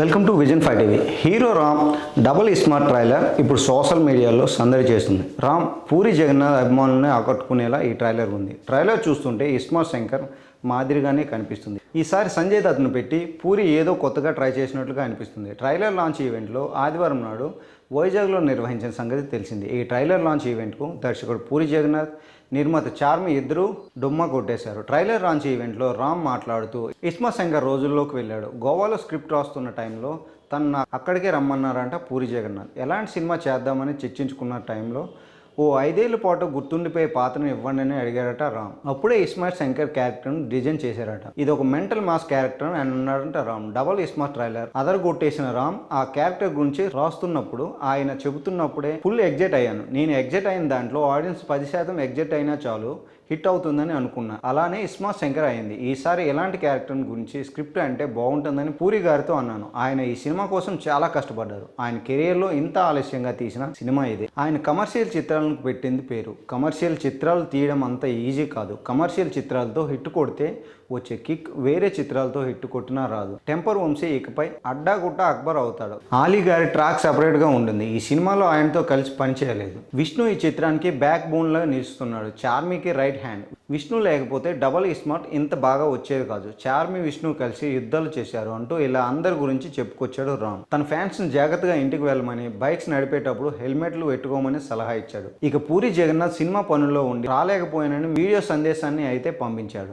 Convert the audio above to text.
Welcome to vision five TV. Hero Ram double smart trailer ఇప్పుడు social మీడియాలో సందడి చేస్తుంది. రామ్ పూరి జగన్నాథ్ అభిమానుల్ని ఆకట్టుకునేలా ఈ ట్రైలర్ ఉంది. ట్రైలర్ చూస్తుంటే ఇస్మార్ట్ శంకర్ మాదిరిగానే కనిపిస్తుంది. ఈసారి సంజయ్ దత్ను పెట్టి పూరి ఏదో కొత్తగా ట్రై చేసినట్లుగా అనిపిస్తుంది. ట్రైలర్ లాంచ్ ఈవెంట్లో ఆదివారం నాడు వైజాగ్లో నిర్వహించిన సంగతి తెలిసింది. ఈ ట్రైలర్ లాంచ్ ఈవెంట్కు దర్శకుడు పూరి జగన్నాథ్ నిర్మాత చార్మి ఇద్దరు డొమ్మ కొట్టేశారు. ట్రైలర్ లాంచ్ ఈవెంట్లో రామ్ మాట్లాడుతూ ఇస్మా శంకర్ రోజుల్లోకి వెళ్ళాడు. గోవాలో స్క్రిప్ట్ రాస్తున్న టైంలో తను అక్కడికే రమ్మన్నారంట పూరి జగన్నాథ్. ఎలాంటి సినిమా చేద్దామని చర్చించుకున్న టైంలో ఓ ఐదేళ్ళ పాటు గుర్తుండిపోయే పాత్రను ఇవ్వండి అని అడిగారట రామ్. అప్పుడే ఇస్మార్ట్ శంకర్ క్యారెక్టర్ను డిజైన్ చేశారట. ఇది ఒక మెంటల్ మాస్ క్యారెక్టర్ అని అన్నాడంట Ram. Double ismart trailer. Other కొట్టేసిన రామ్ ఆ క్యారెక్టర్ గురించి రాస్తున్నప్పుడు ఆయన చెబుతున్నప్పుడే ఫుల్ ఎగ్జైట్ అయ్యాను. నేను ఎగ్జైట్ అయిన దాంట్లో ఆడియన్స్ పది శాతం ఎగ్జైట్ అయినా చాలు హిట్ అవుతుందని అనుకున్నా. అలానే ఇస్మా శంకర్ అయింది. ఈసారి ఎలాంటి క్యారెక్టర్ గురించి స్క్రిప్ట్ అంటే బాగుంటుందని పూరి గారితో అన్నాను. ఆయన ఈ సినిమా కోసం చాలా కష్టపడ్డారు. ఆయన కెరియర్లో ఇంత ఆలస్యంగా తీసిన సినిమా ఇది. ఆయన కమర్షియల్ చిత్రాలను పెట్టింది పేరు. కమర్షియల్ చిత్రాలు తీయడం అంత ఈజీ కాదు. కమర్షియల్ చిత్రాలతో హిట్ కొడితే వచ్చే కిక్ వేరే చిత్రాలతో హిట్ కొట్టినా రాదు. టెంపర్ వంశీ ఇకపై అడ్డాగుట్ట అక్బర్ అవుతాడు. ఆలీ గారి ట్రాక్ separate గా ఉంటుంది. ఈ సినిమాలో ఆయనతో కలిసి పనిచేయలేదు విష్ణు ఈ చిత్రానికి బ్యాక్ బోన్ లాగా నిలుస్తున్నాడు. చార్మీకి రైట్ హ్యాండ్. విష్ణు లేకపోతే డబల్ ఇస్మార్ట్ ఇంత బాగా వచ్చేది కాదు. చార్మి విష్ణు కలిసి యుద్ధాలు చేశారు అంటూ ఇలా అందరి గురించి చెప్పుకొచ్చాడు రామ్. తన ఫ్యాన్స్ని జాగ్రత్తగా ఇంటికి వెళ్ళమని బైక్స్ నడిపేటప్పుడు హెల్మెట్లు పెట్టుకోమని సలహా ఇచ్చాడు. ఇక పూరి జగన్నాథ్ సినిమా పనుల్లో ఉండి రాలేకపోయానని వీడియో సందేశాన్ని అయితే పంపించాడు.